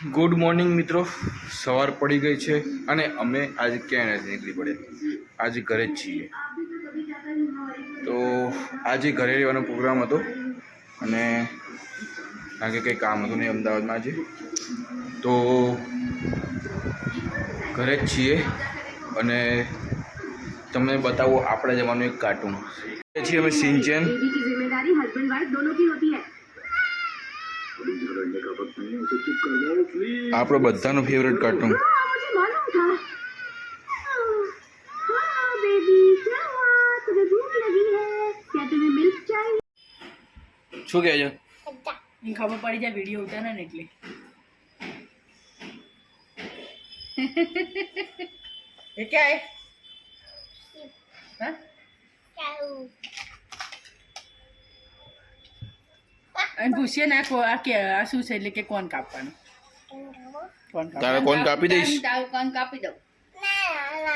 Good morning મિત્રો. સવાર પડી ગઈ છે અને અમે આજે ક્યાંય નથી નીકળી પડે આજે ઘરે જ છીએ. તો આજે ઘરે રહેવાનો પ્રોગ્રામ હતો અને કારણ કે કંઈ કામ હતું નહીં અમદાવાદમાં આજે. તો ઘરે જ છીએ અને તમને બતાવો, આપણે જવાનું એક કાર્ટૂન પછી અમે સિંચેન. આપણો બધાનો ફેવરેટ કાર્ટૂન શું કહે છે? ખબર પડી જાય વીડિયો ઉતારે ને એટલે. એ ક્યાં હે? હા? અને પૂછીએ ને આ આ કે આ શું છે એટલે કે કોણ કાપવાનું? કોણ તારે કોણ કાપી દઈશ? તારું કોણ કાપી દઉં.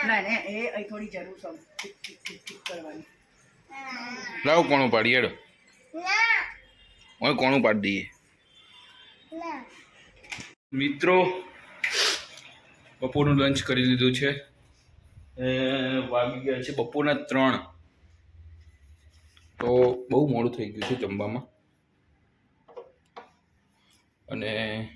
ના ના એ અહીં થોડી જરૂર છે. ઠીક ઠીક ઠીક ઠીક કરવાની. લાવો કોણું પાડી હેડો. હવે કોણું પાડી દઈએ. મિત્રો બપોરનું લંચ કરી લીધું છે. એ વાગી ગયા છે બપોરના ત્રણ. તો બહુ મોડું થઈ ગયું છે જમવામાં. અને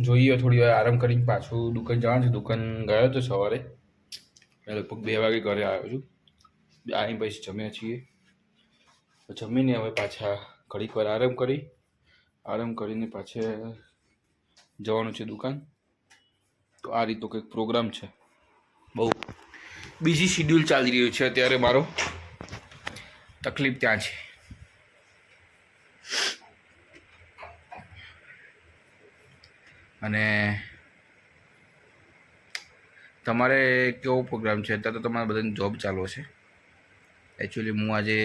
જોઈએ થોડી વાર આરામ કરીને પાછું દુકાન જવાનું છે. દુકાન ગયો હતો સવારે. લગભગ બે વાગે ઘરે આવ્યો છું. આની પછી જમ્યા છીએ. જમીને હવે પાછા ઘડીક વાર આરામ કરી. આરામ કરીને પાછા જવાનું છે દુકાન. તો આ રીતનો કંઈક પ્રોગ્રામ છે. બહુ બીજી શિડ્યુલ ચાલી રહ્યું છે અત્યારે મારો. તકલીફ ત્યાં છે. અને તમારે કેવો પ્રોગ્રામ છે? અત્યારે તો તમારા બધાની જોબ ચાલુ છે એકચ્યુઅલી હું આજે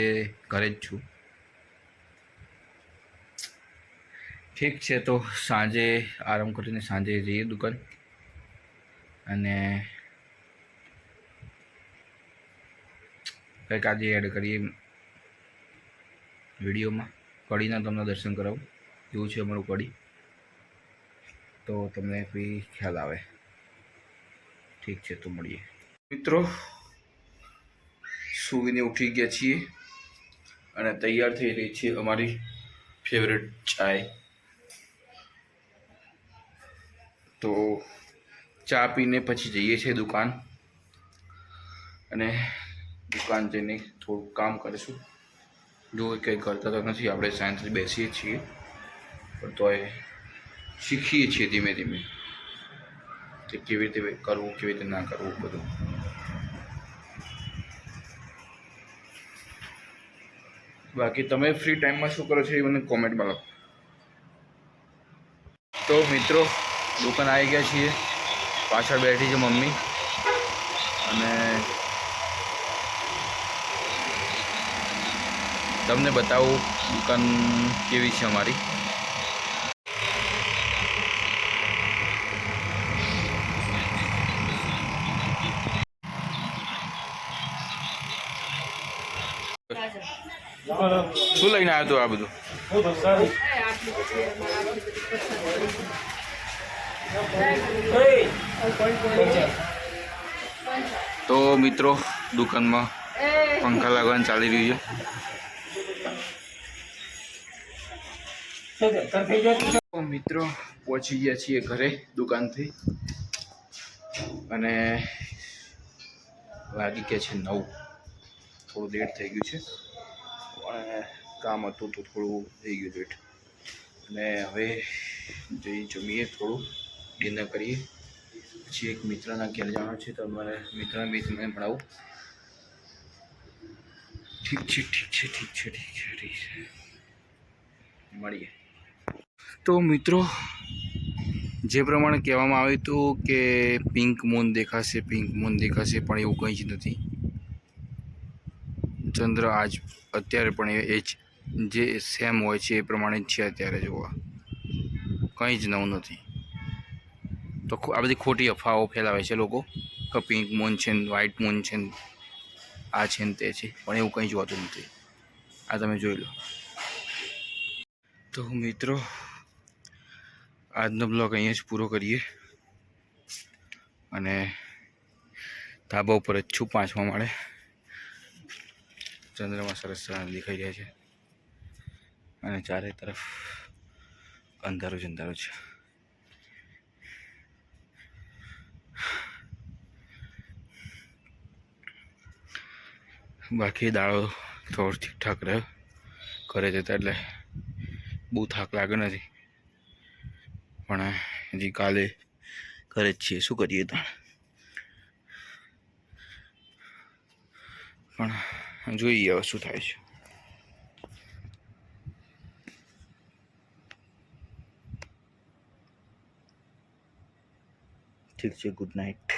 ઘરે જ છું. ઠીક છે, તો સાંજે આરામ કરીને સાંજે જઈએ દુકાન. અને કંઈક આજે એડ કરીએ વિડીયોમાં. કડીના તમને દર્શન કરાવું. એવું છે અમારું કડી. તો તમને કોઈ ખ્યાલ આવે. ઠીક છે, તો મળીએ. મિત્રો સૂવીને ઉઠી ગયા છીએ અને તૈયાર થઈ રહી છે અમારી ફેવરેટ ચાય. તો ચા પીને પછી જઈએ છીએ દુકાન અને દુકાન જઈને થોડું કામ કરીશું. જો કંઈ કરતા તો નથી, આપણે સાયન્સથી બેસીએ છીએ. પણ તોય શીખીએ છીએ ધીમે ધીમે કે કેવી રીતે કરવું, કેવી રીતે ના કરવું બધું. બાકી તમે ફ્રી ટાઈમમાં શું કરો છો એ મને કોમેન્ટમાં લખો. તો મિત્રો, દુકાન આવી ગયા છીએ. પાછળ બેઠી છે મમ્મી. અને તમને બતાવું દુકાન કેવી છે અમારી. શું લઈને આવ્યો તો આ બધું? તો મિત્રો, દુકાનમાં પંખા લાગવાનું ચાલી રહ્યું છે. મિત્રો, પહોંચી ગયા છીએ ઘરે, દુકાનથી. અને વાગી ગયા છે નવ. થોડું લેટ થઈ ગયું છે. કામ હતું તો થોડું થઈ ગયું લેટ અને હવે જઈ જમીએ થોડું, ડિનર કરીએ. પછી એક મિત્રના ઘેર જવાનું છે તો મારે મિત્ર મિત્રને ભણાવું. ઠીક છે ઠીક છે ઠીક છે ઠીક છે ઠીક છે. મળીએ. તો મિત્રો, જે પ્રમાણે કહેવામાં આવ્યું હતું કે પિંક મૂન દેખાશે પિંક મૂન દેખાશે, પણ એવું કંઈ જ નથી. ચંદ્ર આજ અત્યારે પણ એ જ જે સેમ હોય છે એ પ્રમાણે જ છે અત્યારે, જોવા. કંઈ જ નવું નથી. તો આ બધી ખોટી અફવાઓ ફેલાવે છે લોકો. કે પિંક મૂન છે વ્હાઇટ મૂન છે ને, આ છે ને તે છે. પણ એવું કંઈ જોવાતું નથી. આ તમે જોઈ લો. તો મિત્રો, આજનો બ્લોગ અહીંયા જ પૂરો કરીએ. અને ધાબા ઉપર જ છું પાંચમા માળે. ચંદ્રમાં સરસ દેખાઈ રહ્યા છે. અને ચારે તરફ અંધારું જ અંધારું છે. બાકી દાળો થોડો ઠીકઠાક રહ્યો. ઘરે જતા એટલે બહુ થાક લાગે નથી. પણ હજી કાલે ઘરે જ છીએ. શું કરીએ તો? પણ જોઈએ હવે શું થાય છે ઠીક છે ગુડ નાઇટ